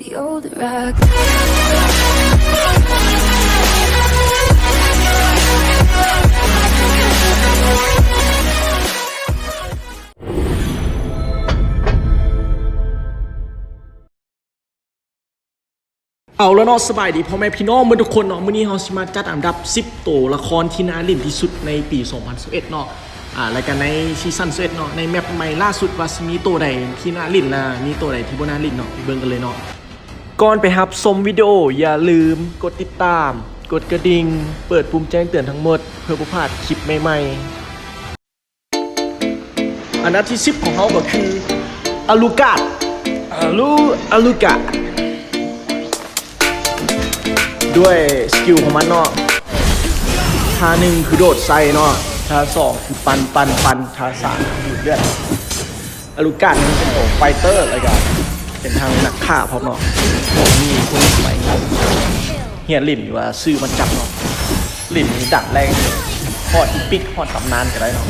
The older I get. เอาแล้วเนาะสบายดีพ่อแม่พี่น้องมือทุกคนเนาะมื้อนี้เราสิมาจัดอันดับ 10 ตัวละครที่น่าเล่นที่สุดในปี 2011เนาะอ่ารายการในซีซั่น11เนาะในแมปใหม่ล่าสุดว่าสิมีตัวใดที่น่าเล่นนะมีตัวใดที่บ่น่าเล่นเนาะเบิ่งกันเลยเนาะ ก่อนไปรับชมวิดีโออย่าลืมกดติดตาม กดกระดิ่ง เปิดปุ่มแจ้งเตือนทั้งหมด เพื่อบ่พลาดคลิปใหม่ๆ อันดับที่ 10 ของเขาก็คืออาลูกาดอาลูอาลูกาดด้วยสกิลของมันเนาะท่าหนึ่งคือโดดใส่เนาะท่าสองคือปันปันปันท่าสามคือดูดเลือดอลูกันนี่เป็นโอไฟเตอร์อะไรกัน เป็นทางนักฆ่าพร้อมเนาะผมมีคนสมัยนี้เฮียลิมอยู่ว่าซื้อมันจับเนาะลิมนี่ดัดแรงฮอดปิกฮอดตำนานกันได้เนาะ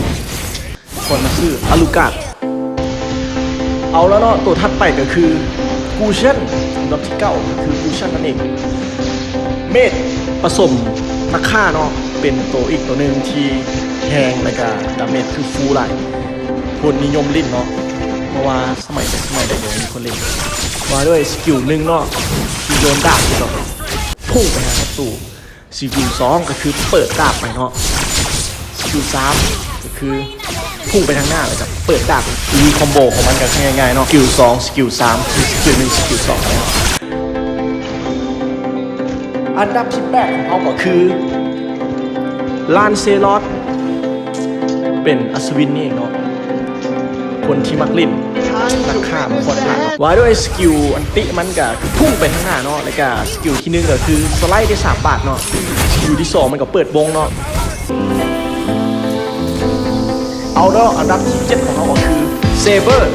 คนมาซื้ออลูกัดเอาแล้วเนาะตัวถัดไปก็คือกูเชนรอบที่เก้าคือกูเชนนั่นเองเมธผสมนักฆ่าเนาะเป็นตัวอีกตัวหนึ่งที่แหงแล้วก็ดาเมจคือฟูไลคนนิยมเล่นเนาะ ราะว่าสมัยแต่สมัยเดี๋ยวมีคนเล่นมาด้วยสกิลหนึ่งเนาะคือโยนดาบเนาะพุ่งไปหาศัตรูสกิลสองก็คือเปิดดาบไปเนาะสกิลสามก็คือพุ่งไปทางหน้าเลยครับเปิดดาบมีคอมโบของมันกันง่ายๆเนาะสกิลสองสกิลสามคือสกิลหนึ่งสกิลสองอันดับที่แปดของเขาก็คือลานเซลอสเป็นอัศวินนี่เองเนาะ คนที่มักลิ่นนักฆ่ามันคนผ่านว่าด้วยสกิลอันติมันก็พุ่งไปข้างหน้าเนาะแล้วก็สกิลที่หนึ่งก็คือสไลด์ได้สามบาทเนาะสกิลที่สองมันก็เปิดวงเนาะเอาเนาะอันดับที่เจ็ดของเขาก็คือเซเบอร์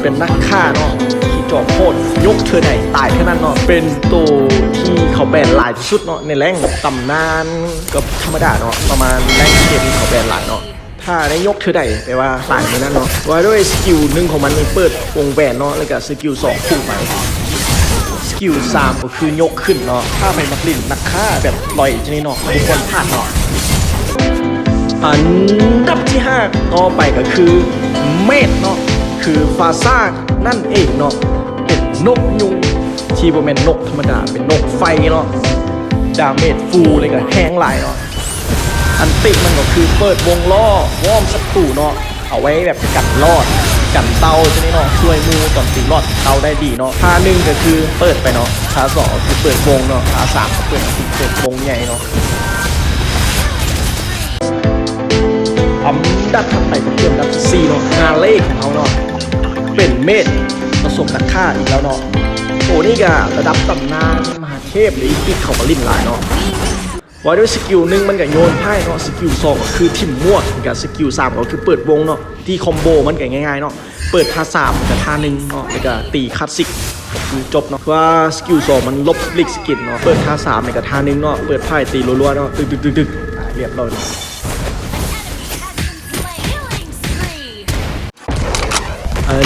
เป็นนักฆ่าเนาะที่จอมโคตรยกเธอไหนตายเท่านั้นเนาะเป็นตัวที่เขาแบนหลายที่สุดเนาะในแรงตำนานกับธรรมดาเนาะประมาณแรงเกมที่เขาแบนหลายเนาะ ถ้าได้ยกเธอใดแปลว่าหลายในนั้นเนาะว่าด้วยสกิลหนึ่งของมันนี่เปิดวงแบนเนาะแล้วก็สกิลสองพุ่ไปสกิลสามก็คือยกขึ้นเนาะถ้าไปมักลินนักฆ่าแบบลอยชนิดเนาะทุกคนพลาดเนาะอันดับที่5ต่อไปก็คือเมดเนาะคือฟาซ่านั่นเองเนาะเป็นนกยุงที่บ่แม่นนกธรรมดาเป็นนกไฟเนาะดาเมจฟูเลยก็แห้งหลายเนาะ อันติมันก็คือเปิดวงล้อวอมศัตรูเนาะเอาไว้แบบกันรอดกันเตาใช่ไหมเนาะช่วยมูต่อนตีรอดเตาได้ดีเนาะท่าหนึ่งก็คือเปิดไปเนาะท่าสองคือเปิดวงเนาะท่าสามก็เปิดเปิดวงใหญ่เนาะอันดับถัดไปก็เป็นอันดับที่สี่เนาะฮาเล่ของเขาเนาะเป็นเมธผสมนักฆ่าอีกแล้วเนาะโอ้นี่ก็ระดับตำนานมหาเทพหรืออีกเขามาลิ่นลายเนาะ ไว้ด้วยสกิลหนึ่งมันก็โยนไพ่เนาะสกิลสองก็คือทิมมั่วกับสกิลสามก็คือเปิดวงเนาะที่คอมโบมันก็ง่ายๆเนาะเปิดท่าสามกับท่าหนึ่งเนาะแล้วก็ตีคลาสสิกก็คือจบเนาะว่าสกิลสองมันลบลิกสกิลเนาะเปิดท่าสามกับท่าหนึ่งเนาะเปิดไพ่ตีรัวๆเนาะดึกๆๆเรียบร้อยเนาะอั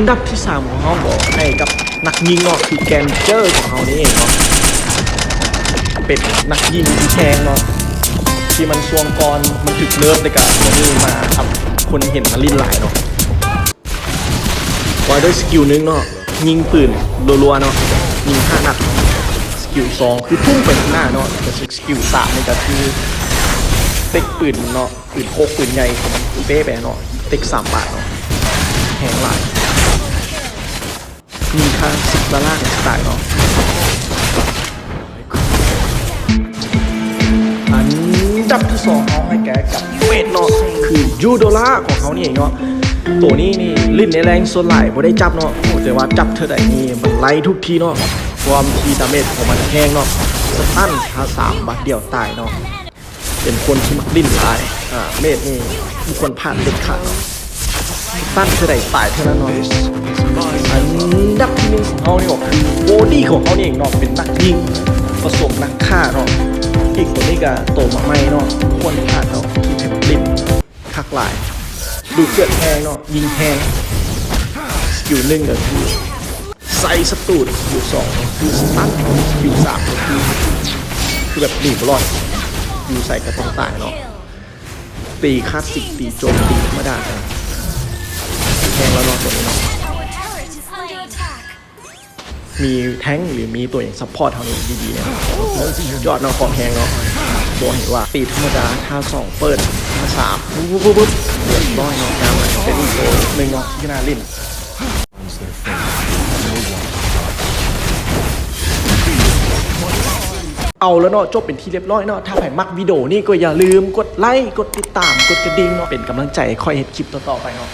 นดับที่3ของเขาบอกให้กับนักยิงเนาะคือแกนเจอร์ของเขานี่เองเนาะ เป็นนักยิงที่แทงเนาะที่มันสวงกรมันถึกเลิฟเลยกับตัวนี้มาทำคนเห็นมาลิ้นหลายเนาะไว้ด้วยสกิลหนึงเนาะยิงปืนรัวๆเนาะยิงห้านัดสกิลสองคือพุ่งไปข้างหน้าเนาะแต่สกิลสามนี่ก็คือเต็กปืนเนาะปืนโคกปืนใหญ่ของมันเป๊ะไปเนาะเต็กสามบาทเนาะแหงหลายมีค่าสิบดอลลาร์ในสไตล์เนาะ ดับที่สองเขาให้แกกับเวทเนาะคือยูโดล่าของเขานี่เองเนาะตัวนี้นี่ลิ้นในแรงส่วนไหลบ่ได้จับเนาะแต่ว่าจับเธอได้นี่มันไล่ทุกทีเนาะความทีดาเมจของมันแห้งเนาะสตันท่าสามบัดเดียวตายเนาะเป็นคนที่มักลิ้นหลายอ่าเมธนี่บุคคลผ่านเด็ดขาดเนาะตั้งเท่าไหร่ตายเท่านั้นเนาะอันดับที่หนึ่งของเขาเนี่ยคือโบดี้ของเขาเนี่ยเองเนาะเป็นนักยิงผสมนักฆ่าเนาะ อีกตัวนี้ก็โตมาใหม่เนาะควรพลาดเนาะที่เทมลิปคักหลาย ดูเกิดแพงเนาะยิงแพงสกิลหนึ่งก็คือไซสตูดสกิลสองคือสตันสกิลสามคือคือแบบหนีบรอดอยู่ใส่กระต้องตายเนาะตีคลาสสิกตีโจมตีธรรมดาแทงแล้วนาะตัวนี้เนาะ มีแท้งหรือมีตัวอย่างซัพพอร์ตเท่านี้ดีๆเนี่ยยอดนาะของแพงเนาะตัวเห็นว่าตีธรรมดาท่าสองเปิดท่าสามปุ๊บปุ๊บปุ๊บเรียบร้อยเนาะงามเลยเป็นอีกตัวหนึ่งเนาะที่น่าเล่นเอาแล้วเนาะจบเป็นที่เรียบร้อยเนาะถ้าใครมักวิดีโอนี่ก็อย่าลืมกดไลค์กดติดตามกดกระดิ่งเนาะเป็นกำลังใจคอยเห็นคลิปต่อๆไปเนาะ